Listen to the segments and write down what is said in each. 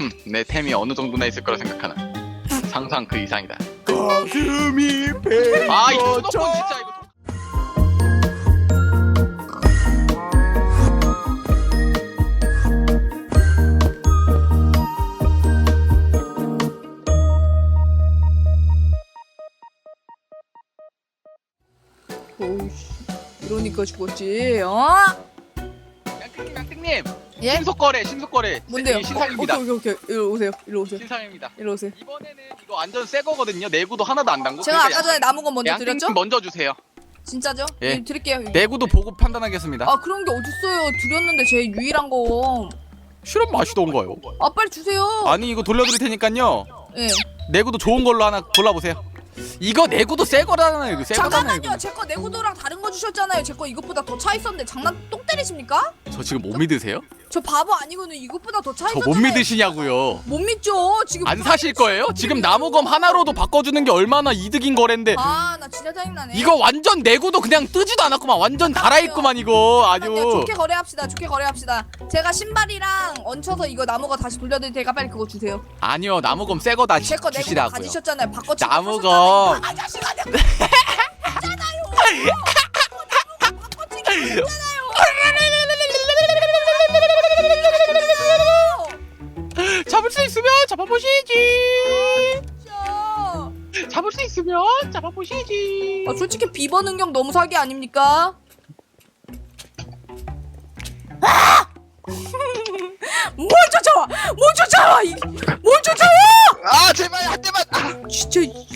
흠, 내 템이 어느 정도나 있을 거라 생각하나 상상 그 이상이다 가슴이 배. 아이 수도권 진짜 이거 오우씨 이러니까 죽었지 어? 양띵님 양띵님 예? 신속거래 신속거래. 뭔데요? 이 신상입니다. 어, 오케이 오케이 오케이. 이리 오세요 이리 오세요. 신상입니다. 이리 오세요. 이번에는 이거 완전 새 거거든요. 내구도 하나도 안 담고. 제가 아까 전에 남은 건 먼저 양띵님 드렸죠? 먼저 주세요. 진짜죠? 예. 예. 드릴게요 내구도 보고 판단하겠습니다. 아 그런 게 어딨어요. 드렸는데 제 유일한 거. 실험 맛이던가요. 아 빨리 주세요. 아니 이거 돌려드릴 테니까요. 예. 내구도 좋은 걸로 하나 골라보세요. 이거 내구도 새 거잖아요. 이거 새 거잖아요 잠깐만요. 제거 내구도랑 다른 거 주셨잖아요. 제 거 이것보다 더 차 있었는데 장난 똥 때리십니까? 저 지금 못 믿으세요? 저 바보 아니고는 이것보다 더차저못 믿으시냐고요. 못 믿죠. 지금 안 사실 거예요? 지금 나무검 하나로도 바꿔주는 게 얼마나 이득인 거랜데. 아나 진짜 짜증나네. 이거 완전 내구도 그냥 뜨지도 않았구만. 완전 달아있구만 이거. 아주. 좋게 거래합시다 좋게 거래합시다. 제가 신발이랑 얹혀서 이거 나무 거 다시 돌려드릴 테니까 빨리 그거 주세요. 아니요 나무검 새 거 다 제거 내고 주시라고요. 가지셨잖아요. 바꿔 치고 나무검. 하셨잖아요. 아 자식아 내가 했잖아요 바꿔 치고 했잖아요 잡을 수 있으면 잡아보시지. 잡을 수 있으면 잡아보시지 아, 솔직히 비버 능력 너무 사기 아닙니까? 아! 뭘 쫓아와! 뭘 쫓아와! 이- 뭘 쫓아와! 아 제발 한 대만 아. 진짜. 이-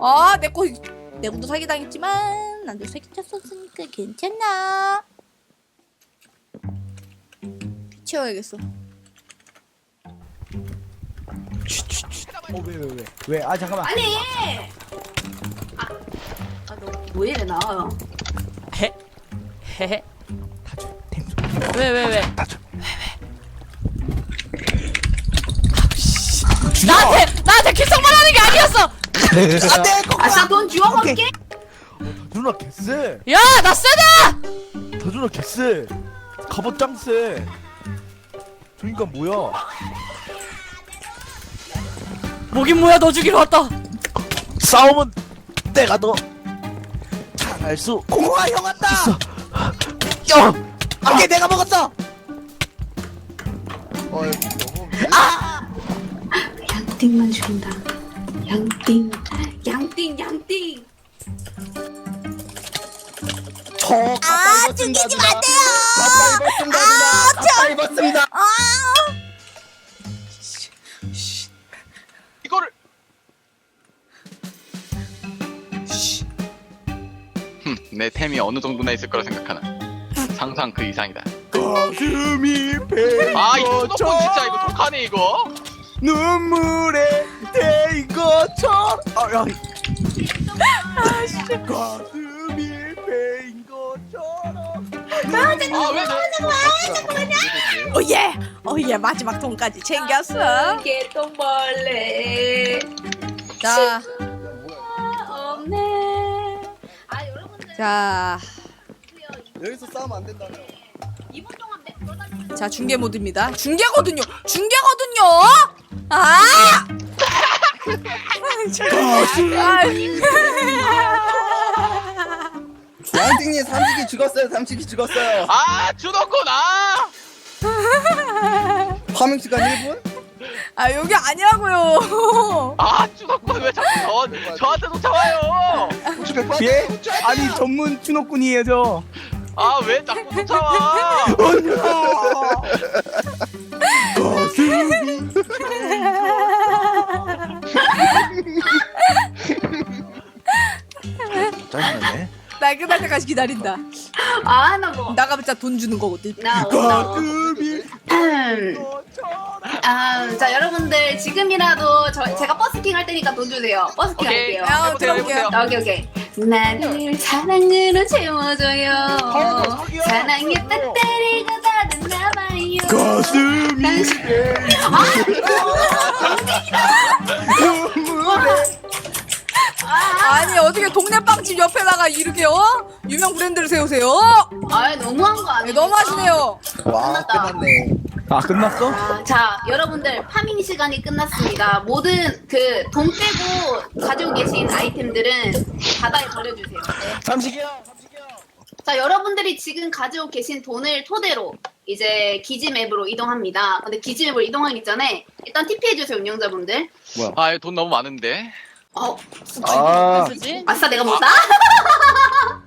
아, 내 거, 내 것도 사기 당했지만 나도 사기 쳤었으니까 괜찮아. 치워야겠어. 어왜 왜 왜? 왜? 아 잠깐만. 아니. 아, 아, 너 뭐해 나? 헤헤 다줘. 템 좀. 왜 왜 왜? 다줘. 나한테 나한테 귓속말 하는 게 아니었어. 안돼. 아싸 돈 주워 먹게. 누나 개쎄. 야나 세다. 더 누나 개쎄. 갑옷 짱 쎄. 저 인간 뭐야? 뭐긴 뭐야 너 죽이러 왔다. 싸움은 내가 더 잘할 수. 공공아 형 왔다. 있어. 형. 아게 내가 먹었어. 어이 너무. 양띵만 죽인다. 양띵, 양띵, 양띵. 저 누나. 가빠 입었습니다 누나. 가빠 입었습니다. 이거를 흠, 내 템이 어느 정도나 있을 거라 생각하나 상상 그 이상이다 가슴이 배. 아이 수도권 진짜 이거 독하네 이거 눈물에 데인 것처럼 아, 야. 가슴 아왜 오예! 오예! 마지막 통까지 챙겼어. 개똥벌레. 자, 없네. 아 여러분들 자, 여기서 싸우면 안 된다며 이분 동안 내 돌아다니면서 자 중계 모드입니다. 중계거든요. 중계거든요. 아! 양띵님 삼식이 죽었어요 삼식이 죽었어요. 아아 파밍 시간 1분? 아 여기 아니라고요. 아, 주도권 왜 자꾸 저, 저한테 쫓아와요? 예? 아니 전문 추노꾼이에요 저. 아 왜 자꾸 쫓아와? 짜증나 날 끝날 때까지 기다린다. 아 나 뭐. 나가봤자 돈 주는 거거든. 나 뭐. 가슴이 아, 자 여러분들 지금이라도 저 제가 버스킹 할 테니까 돈 주세요. 버스킹 오케이 할게요. 야, 해보세요 들어볼게요. 해보세요 아, 오케이 오케이. 나를 사랑으로 채워줘요. 자기야. 사랑에 따따리가 닿았나봐요. 가슴이 당신- 아 니 어떻게 동네 빵집 옆에다가 이렇게 어 유명 브랜드를 세우세요? 아 너무한 거 네, 아니에요? 너무 하시네요. 와 끝났네 아 끝났어? 아, 자, 여러분들 파밍 시간이 끝났습니다. 모든 그 돈 빼고 가지고 계신 아이템들은 바다에 버려주세요. 네. 삼식이요. 자, 여러분들이 지금 가지고 계신 돈을 토대로 이제 기지 맵으로 이동합니다. 근데 기지 맵으로 이동하기 전에 일단 TP 해주세요, 운영자분들. 아, 돈 너무 많은데. 어, 아 쓰지? 아싸, 내가 먹었다.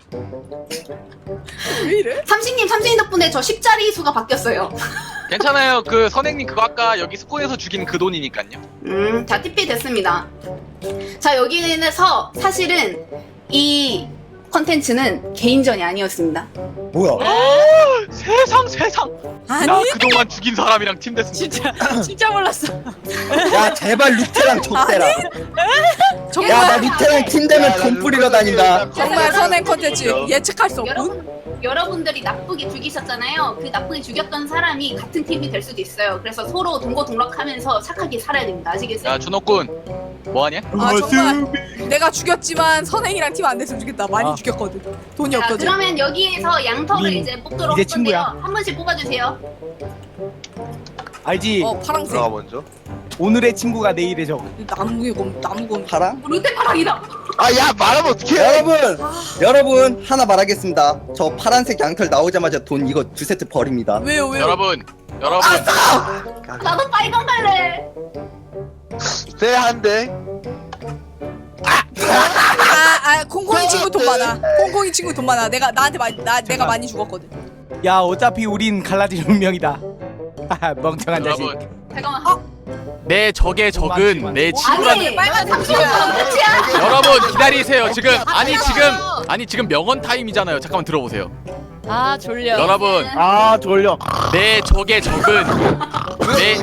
왜 이래? 삼식님, 삼식님 덕분에 저 10자리 수가 바뀌었어요. 괜찮아요. 그 선생님 그거 아까 여기 스폰에서 죽인 그 돈이니까요. 음, 자, TP 됐습니다. 자, 여기에서 사실은 이 컨텐츠는 개인전이 아니었습니다. 뭐야? 세상 세상. 아니 나 그동안 죽인 사람이랑 팀 됐습니다. 진짜 진짜 몰랐어. 야 제발 루테랑 족대라 정말 야나 루테랑 팀 되면 돈 뿌리러 다닌다 정말 선행 컨텐츠 예측할 수 없군. 여러분, 여러분들이 나쁘게 죽이셨잖아요. 그 나쁘게 죽였던 사람이 같은 팀이 될 수도 있어요. 그래서 서로 동고동락하면서 착하게 살아야 됩니다. 아시겠어요? 야 준호군 뭐하냐? 아 정말 내가 죽였지만 선행이랑 팀 안 됐으면 좋겠다. 많이 아. 죽였거든. 돈이 자, 없어져. 그러면 여기에서 양털을 우리 이제 뽑도록 이제 할 건데요. 친구야. 한 번씩 뽑아주세요. 알지? 어 파랑색. 먼저 오늘의 친구가 내일의 적. 나무의 검 나무 검. 파랑? 루테파랑이다. 아 야 말하면 어떡해 여러분 여러분 하나 말하겠습니다 저 파란색 양털 나오자마자 돈 이거 두 세트 버립니다 왜요 왜요? 여러분 여러분 나도 빨간 갈래. 쎄한데 아 아 콩콩이 친구 돈 많아. 콩콩이 친구 돈 많아. 내가 나한테 많이 나 내가 많이 죽었거든. 야 어차피 우린 갈라질 운명이다. 하하, 멍청한 자식. 여러분 잠깐만. 내 적의 적은 내 친구란 아니, 빨간 삼촌이랑 끝이야. 여러분 기다리세요 지금 아니 지금 아니 지금 명언 타임이잖아요 잠깐만 들어보세요 아 졸려. 여러분 아 졸려. 내 적의 적은 내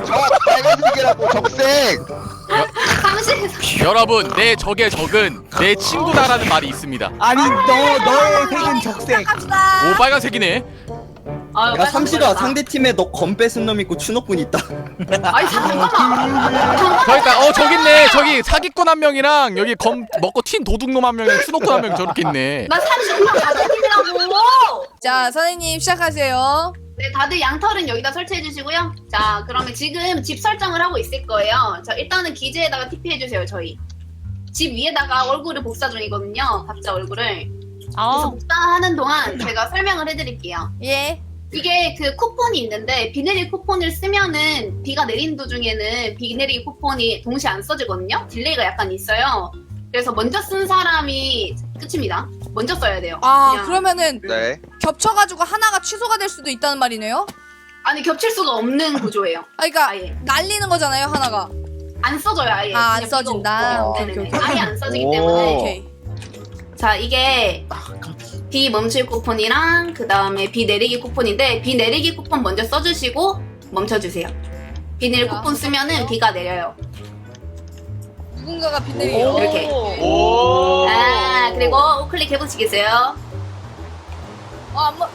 빨간색이라고 적색. 여러분 내 적의 적은 내 친구다라는 말이 있습니다 아니 너 너의 색은 적색. 갑시다. 오 빨간색이네 아, 야 빨간 삼시가 갈래다. 상대 팀에 너 검 뺏은 놈 있고 추노꾼 있다 아니 잠깐만. 그러니까 어 저기 있네 저기 사기꾼 한 명이랑 여기 검 먹고 튄 도둑놈 한 명이랑 추노꾼 한 명 저렇게 있네 나 30만 가진 팀이라고. 자 선생님 시작하세요. 네, 다들 양털은 여기다 설치해 주시고요. 자, 그러면 지금 집 설정을 하고 있을 거예요. 자, 일단은 기지에다가 TP 해주세요, 저희. 집 위에다가 얼굴을 복사 중이거든요. 각자 얼굴을. 그래서 아 복사하는 동안 제가 설명을 해드릴게요. 예. 이게 그 쿠폰이 있는데 비 내릴 쿠폰을 쓰면은 비가 내린 도중에는 비 내리기 쿠폰이 동시에 안 써지거든요. 딜레이가 약간 있어요. 그래서 먼저 쓴 사람이 끝입니다. 먼저 써야 돼요. 아 그냥. 그러면은 네 겹쳐가지고 하나가 취소가 될 수도 있다는 말이네요. 아니 겹칠 수가 없는 구조예요. 아 그러니까 아예 날리는 거잖아요 하나가. 안 써져요 아예. 아, 안 그냥 써진다. 비가 없고. 오케이, 네네네. 오케이, 오케이. 아예 안 써지기 오. 때문에 오케이. 자 이게 비 멈출 쿠폰이랑 그 다음에 비 내리기 쿠폰인데 비 내리기 쿠폰 먼저 써주시고 멈춰주세요. 비 내릴 아. 쿠폰 쓰면은 비가 내려요. 누군가가 비 내리요. 이렇게. 오 아 그리고 우클릭 해보시겠어요? 어 안 먹.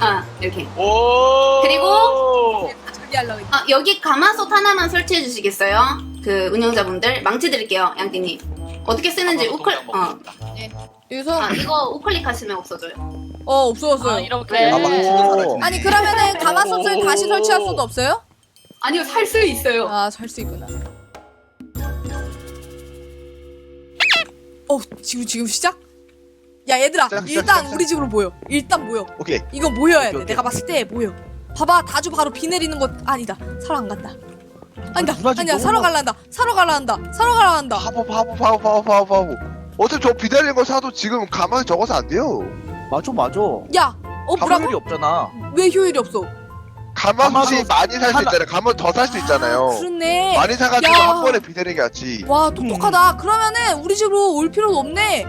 아 이렇게. 오 그리고 저기 하려고. 했- 아 여기 가마솥 하나만 설치해 주시겠어요? 그 운영자분들 망치 드릴게요 양띵님. 어떻게 쓰는지 우클 어. 여기서 아 이거 우클릭 하시면 없어져요. 어 없어졌어요. 아, 이렇게. 아 아니 그러면은 가마솥을 다시 설치할 수도 없어요? 아니요 살 수 있어요. 아 살 수 있구나. 어 지금 지금 시작? 야 얘들아 시작, 시작, 일단 시작, 우리 집으로 모여. 일단 모여. 오케이 이거 모여야 돼. 오케이, 내가 오케이. 봤을 때 모여. 봐봐 다주 바로 비 내리는 것 아니다. 사러 안 간다. 아니다 누나 지금 아니야 너무 사러 막- 갈란다. 사러 갈란다. 사러 갈란다. 바보 바보 바보 바보 바보 바보 어차피 저 비달린 거 사도 지금 가만히 적어서 안 돼요 맞아 맞아. 야, 어 가만히 뭐라고? 없잖아. 왜 효율이 없어? 가마솥이 가마솥 많이 살 수 하나- 있잖아요 가만 더살 수 있잖아요 아, 그렇네. 많이 사가지고 야. 한 번에 비달리게 하지 와 똑똑하다. 그러면은 우리 집으로 올 필요도 없네.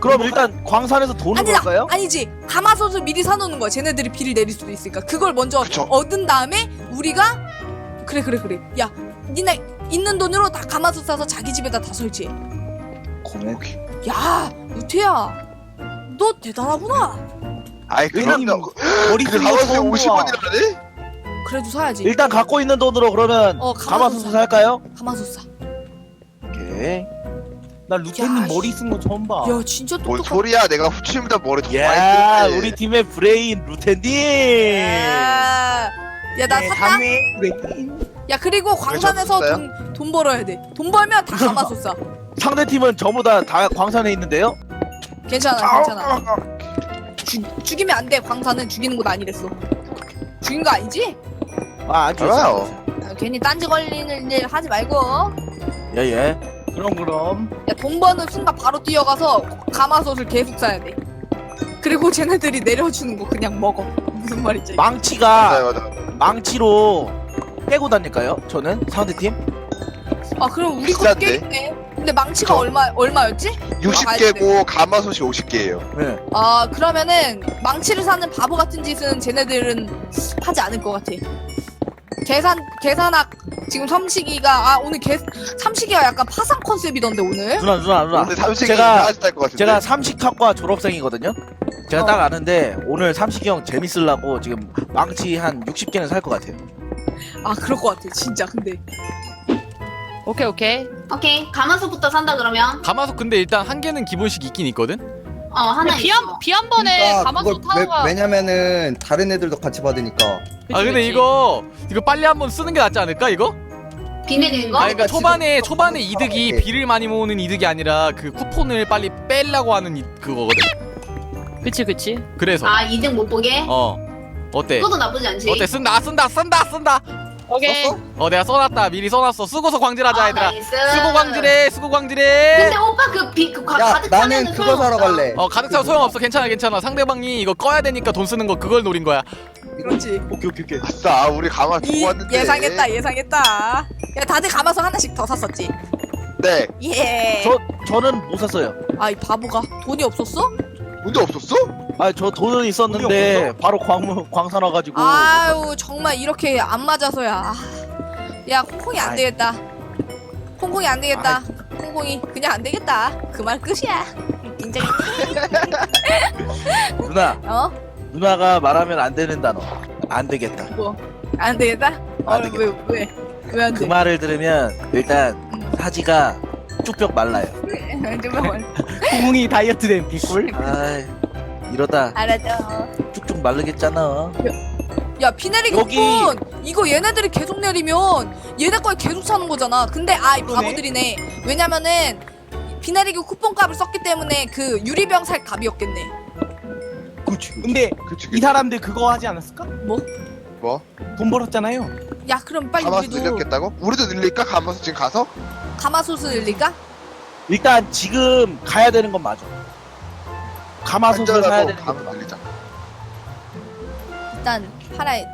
그럼 일단 광산에서 돈을 아니다. 벌까요? 아니지. 가마솥을 미리 사놓는 거야. 쟤네들이 비를 내릴 수도 있으니까. 그걸 먼저 그쵸. 얻은 다음에 우리가 그래 그래 그래. 야, 니네 있는 돈으로 다 가마솥 사서 자기 집에다 다 설치해. 오케이. 야, 루테야. 너 대단하구나. 아이 그럼 왜냐면 너 머리 처음 봐. 50원이라네? 그래도 사야지. 일단 갖고 있는 돈으로 그러면 어, 가마솥 가마솥 사. 살까요? 가마솥 사. 오케이. 나 루테님 야, 머리 쓴 거 처음 봐. 야, 진짜 뭔 똑똑하. 소리야 내가 후침보다 머리 더 야, 많이 쓰는데 우리 팀의 브레인 루테님. 야, 야나 샀다. 야 그리고 광산에서 줬어요? 돈, 돈 벌어야 돼. 돈 벌면 다 가마솥 사. 상대 팀은 전부 다다 광산에 있는데요. 괜찮아 괜찮아. 죽 죽이면 안 돼. 광산은 죽이는 곳 아니랬어. 죽인 거 아니지? 아안 알아요. 아, 괜히 딴지 걸리는 일 하지 말고. 예 예. 그럼 그럼. 야 돈 버는 순간 바로 뛰어가서 가마솥을 계속 사야 돼. 그리고 쟤네들이 내려주는 거 그냥 먹어. 무슨 말인지. 망치가 맞아요, 맞아요. 망치로 빼고 다닐까요? 저는 상대 팀. 아 그럼 우리 거 비싼데? 깨있네. 근데 망치가 저- 얼마 얼마였지? 60개고 가마솥이 50개예요. 네. 아 그러면은 망치를 사는 바보 같은 짓은 쟤네들은 하지 않을 것 같아. 계산 계산학 지금 삼식이가 아 오늘 개 삼식이가 약간 파산 컨셉이던데 오늘. 누나 누나 누나. 근데 삼식이 제가 나아질 것 같은데. 제가 삼식학과 졸업생이거든요. 제가 어. 딱 아는데 오늘 삼식이 형 재밌으려고 지금 망치 한 60개는 살 것 같아요. 아 그럴 것 같아 진짜 근데. 오케이 오케이. 오케이 가마솥부터 산다 그러면 가마솥 근데 일단 한 개는 기본식 있긴 있거든. 어 하나 비한 있어. 비한 번에 그러니까 가마솥 그걸 하나가. 왜, 왜냐면은 다른 애들도 같이 받으니까 아 근데 이거 이거 빨리 한번 쓰는 게 낫지 않을까 이거? 비 내리는 거? 아 그러니까 초반에 좀 초반에 좀 이득이 좀 비를 많이 모으는 이득이 아니라 그 쿠폰을 빨리 빼려고 하는 이, 그거거든. 그치 그치. 그래서 아 2등 못 보게? 어 어때? 그것도 나쁘지 않지. 어때 쓴다 쓴다 쓴다 쓴다. 오케이. 썼어? 어 내가 써놨다 미리 써놨어 쓰고서 광질하자 아, 얘들아. 나이스. 쓰고 광질해 쓰고 광질해. 근데 오빠 그 비그 야 가득 나는 차면 그거 사러 갈래 어 가득 차도 소용없어 괜찮아 괜찮아 상대방이 이거 꺼야 되니까 돈 쓰는 거 그걸 노린 거야 그렇지. 오케이 오케이 오케이. 아싸, 우리 가마 두고 이 왔는데. 예상했다 예상했다. 야 다들 가마솥 하나씩 더 샀었지. 네. 예. 저 저는 못 샀어요. 아이 바보가 돈이 없었어? 문제 없었어? 아 저 돈은 있었는데 바로 광물 광산 와가지고. 아유 정말 이렇게 안 맞아서야. 아, 야 콩콩이 안 아이. 되겠다. 콩콩이 안 되겠다. 콩콩이 그냥 안 되겠다. 그 말 끝이야. 인정. 누나 어? 누나가 말하면 안 되는 단어. 안 되겠다. 뭐? 안 되겠다? 어, 안 되겠다. 왜, 왜? 왜 안 그 돼? 말을 들으면 일단 사지가 쭉쭉 말라요. 정말 구멍이 다이어트 된 비꿀. 아 이러다 알았어. 쭉쭉 마르겠잖아. 야, 비 내리기 여기- 쿠폰! 이거 얘네들이 계속 내리면 얘네 거에 계속 사는 거잖아. 근데, 아, 이 그러네. 바보들이네. 왜냐면은, 비 내리기 쿠폰 값을 썼기 때문에 그 유리병 살 값이었겠네. 그치. 근데 그치, 이 그치. 사람들 그거 하지 않았을까? 뭐? 뭐? 돈 벌었잖아요. 야, 그럼 빨리 가마솥 우리도 늘렸겠다고? 우리도 늘릴까? 가마솥 지금 가서? 가마솥을 늘릴까? 일단 지금 가야 되는 건 맞아. 가마솥을 사야 되는 건 가마 맞아. 늘리자. 일단 팔아야겠다.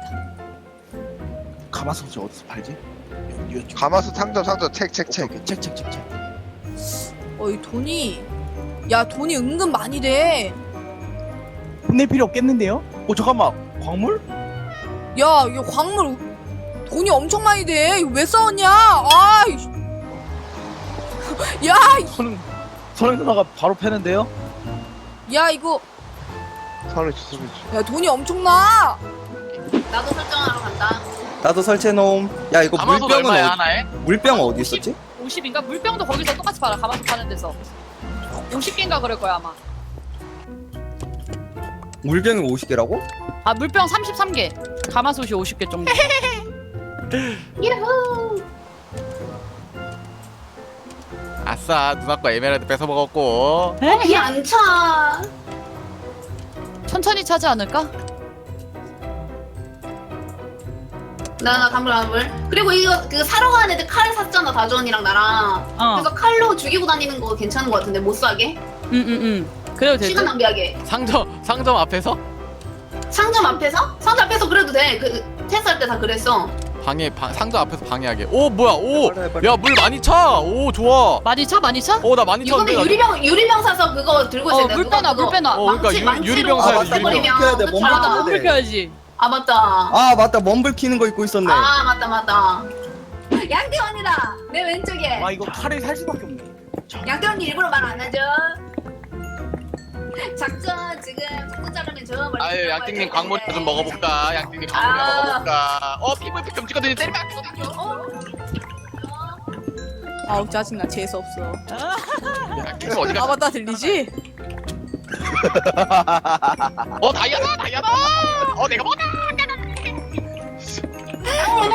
가마솥이 어디서 팔지? 가마솥 상점 상점 책책 오케이, 책. 오케이. 책, 책, 책, 책. 어, 이 돈이, 야, 돈이 은근 많이 돼. 돈낼 필요 없겠는데요? 어 잠깐만 광물? 야, 이거 광물 돈이 엄청 많이 돼. 이거 왜 싸웠냐? 아, 야, 선은 선은 누나가 바로 패는데요? 야, 이거, 선을 주소면 야, 돈이 엄청나. 나도 설정하러 간다. 나도 설치해놓음 야 이거 가마솥 물병은 얼마야 어디 하나에? 물병 어디 있었지? 50인가? 물병도 거기서 똑같이 팔아. 가마솥 파는 데서. 50개인가 그럴 거야 아마. 물병이 50개라고? 아 물병 33개. 가마솥이 50개 정도. 이러후. 아싸 누나 거 에메랄드 뺏어 먹었고 비안 차. 천천히 차지 않을까? 나나 간물 간물. 그리고 이거 그 사러 가는 애들 칼 샀잖아 다주언이랑 나랑. 어. 그래서 칼로 죽이고 다니는 거 괜찮은 거 같은데 못 사게. 응응응. 그래도 되지. 시간 낭비하게. 상점 상점 앞에서 상점 앞에서? 상점 앞에서 그래도 돼. 그 테스트할 때 다 그랬어. 방해 방, 상점 앞에서 방해하게 오 뭐야. 오야 물 많이 차오 좋아 많이 차 많이 차? 오나 많이 이거는 유리병 유리병 사서 그거 들고 있어야 어 돼. 물 빼놔 물 빼놔. 어, 그러니까 망치, 유- 망치로 유리병 사야 돼, 없애버리면 유리병. 켜야 돼, 끝이야. 멈춰야 아, 물 켜야지. 아 맞다. 아 맞다 멈블 키는 거 입고 있었네 아 맞다 맞다. 양태원이다. 내 왼쪽에. 와 이거 칼을 살 수밖에 없네. 양태원이 일부러 말 안 하죠. 작전 지금 작전 자르면 저어버려. 아유 양띵님 광물 좀 먹어볼까 양띵님 광물 좀 아. 먹어볼까 어 PVP 금지거든요 때리면 안 되거든요 아우 짜증나 재수 없어. 양띵님 어디 아가 맞다 들리지? 어 다이아다 다이아다 어 내가 먹었다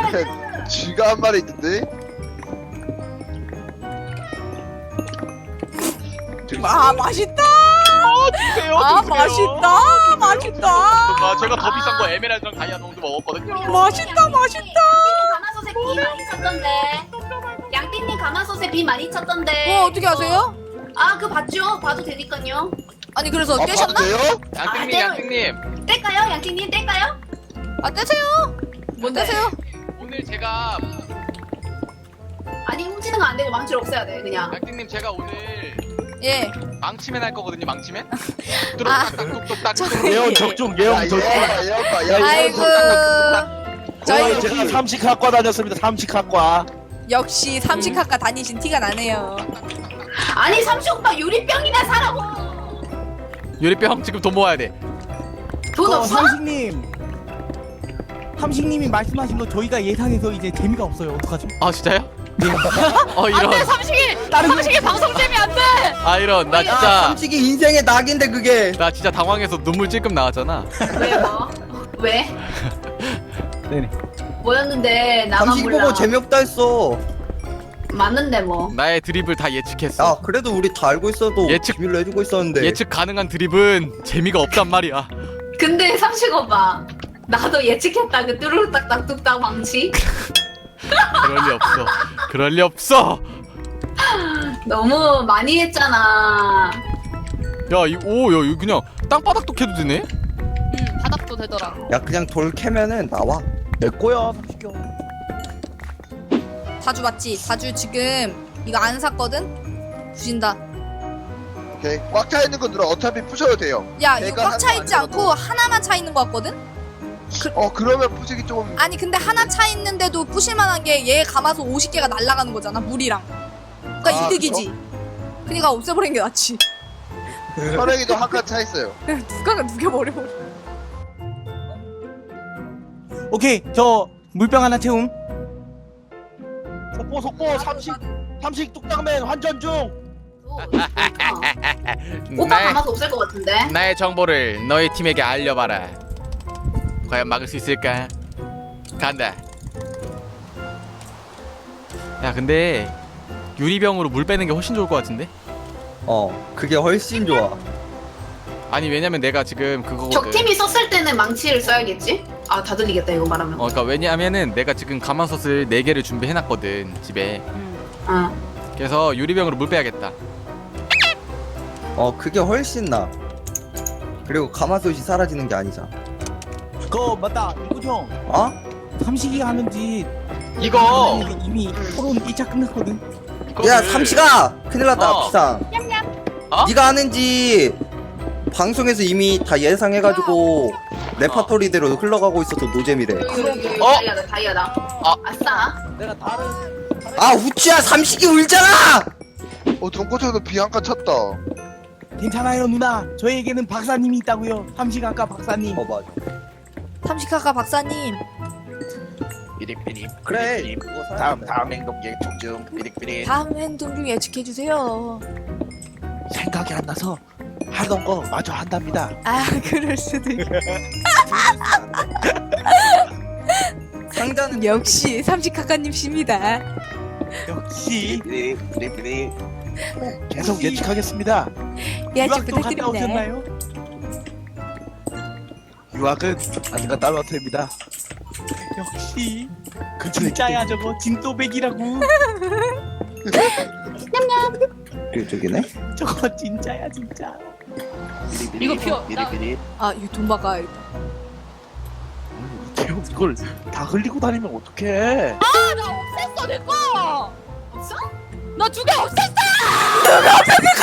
앞에 쥐가 한 마리 있는데? 아 맛있다. 주세요. 아 맛있다. 맛있다. 아, 제가 더 비싼 거 에메랄드랑 다이아몬드 먹었거든요. 맛있다. 맛있다. 가마솥에 비 많이 쳤던데. 양띵님 가마솥에 비 많이 쳤던데. 어 어떻게 아세요? 아, 그거 봤죠? 봐도 되니까요. 아니 그래서 아, 봐도 깨셨나? 돼요? 양띵님, 아, 양띵님. 뗄까요? 양띵님 뗄까요? 아 떼세요. 뭐 떼세요? 오늘 제가 아니, 훔치는 거 안 되고 망치를 없애야 돼, 그냥. 양띵님 제가 오늘 예. 망치맨 할 거거든요. 망치맨. 아. 뚝뚝뚝딱. 예언 적중 야, 예언 얘 적중 아이고. 저희 저희 제가 삼식학과 다녔습니다 삼식학과 역시 삼식학과 다니신 티가 나네요. 아니, 삼시 오빠 유리병이나 사라고! 요리병 지금 돈 모아야 돼. 돈 어, 없어? 삼식님. 삼식님이 말씀하신 거 저희가 예상해서 이제 재미가 없어요. 어떡하죠? 아 진짜요? 어 이런. 삼식이 삼식이 방송 재미 안돼. 아 이런. 나야 진짜 삼식이 인생의 낙인데 그게 나 진짜 당황해서 눈물 찔끔 나왔잖아. 왜 뭐? 왜? 네네. 뭐였는데, 나만 삼식 몰라. 보고 재미없다 했어 맞는데, 뭐. 나의 드립을 다 예측했어. 야 그래도 우리 다 알고 있어도 예측- 비밀로 해주고 있었는데 예측 가능한 드립은 재미가 없단 말이야. 근데 삼식 오빠. 나도 예측했다, 그 뚜루루 딱딱 뚝딱 망치. 그럴 리 없어. 그럴 리 없어. 너무 많이 했잖아. 야, 이, 오, 야, 이거 그냥 땅바닥도 캐도 되네? 음 바닥도 되더라. 야 그냥 돌 캐면은 나와 내 거야 형 다주 맞지? 다주 지금 이거 안 샀거든? 부신다. 오케이. 꽉 차 있는 거 누나 어차피 부셔도 돼요. 야 이거 내가 꽉차 하는 있지 거 않고 하나만 차 있는 거 같거든? 어, 그러면 부시기 조금. 아니 근데 하나 차 있는데도 부실 만한 게 얘 감아서 50개가 날아가는 거잖아 물이랑. 그러니까 아, 이득이지. 그니까 없애버리는 게 낫지. 혈액이도 한칸 차 있어요. 누가 누가 버려버려. 오케이 저 물병 하나 채움. 속보 속보 삼식 삼식 뚝딱맨 환전 중 또, 오빠. 나의, 가마솥 없을 것 같은데? 나의 정보를 너희 팀에게 알려봐라. 과연 막을 수 있을까? 간다. 야, 근데 유리병으로 물 빼는 게 훨씬 좋을 것 같은데? 어 그게 훨씬 좋아 아니 왜냐면 내가 지금 그거거든. 적팀이 썼을 때는 망치를 써야겠지? 아, 다 들리겠다, 이거 말하면. 어, 그러니까 왜냐하면은 내가 지금 가마솥을 4 개를 준비해놨거든 집에. 어. 그래서 유리병으로 물 빼야겠다. 어 그게 훨씬 나 그리고 가마솥이 사라지는 게 아니잖아 그거 맞다 이거 형. 어? 삼식이가 하는지 이거 이미 토론 1차 끝났거든. 야 그거를- 삼식아 큰일 났다 어. 비상 어? 네가 하는지 방송에서 이미 다 예상해가지고 레파토리대로 흘러가고 있어서 노잼이래 어? 다이아다, 다이아다. 아. 아싸. 내가 다른 아 우치야 삼식이 울잖아 어, 돈코트도 비한칸 찼다. 괜찮아요 누나. 저에게는 박사님이 있다고요. 삼식학과 박사님. 어 맞아 삼식학과 박사님. 삐릭삐릭 그래 그거 사야 다음 돼. 다음 행동 예측 중 삐릭삐릭 다음 행동 중 예측해 주세요. 생각이 안 나서 하던 거 마저 한답니다 아 그럴 수도 있. 상자는 역시 삼식학과님십니다. 역시 삐릭 삐릭삐릭 계속 예측하겠습니다 예측 유학도 갔다 부탁드립니다. 오셨나요? 유학은 와도 됩니다 역시 근처에 진짜야 저거 진또백이라고. 이쪽이네 저거 진짜야 진짜. 이거 피워. 나- 삐릭삐릭 아 이거 돈 바꿔야겠다. 태용 이걸 다 흘리고 다니면 어떡해 없앴어 내 거. 없어? 나 두 개 없앴어. 누가 없앴어?